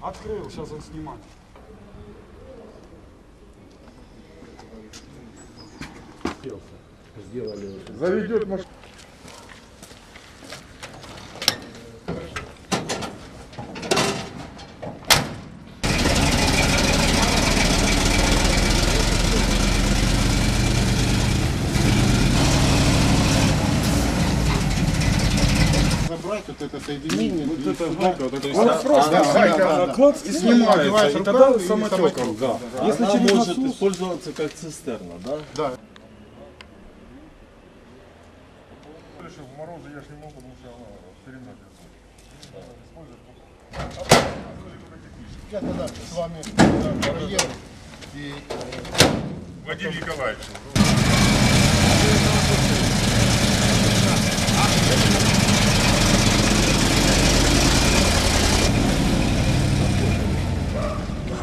Открыл, сейчас он снимает. Сделали. Заведет машину. Забрать вот это соединение. Вот это гайка, вот это а, просто гайка, клац и снимается, и тогда самотеком, да. Если Она через может использоваться как цистерна, да? Да. в морозы я ж не могу, потому что она все время Я тогда с вами. И Вадим Николаевич.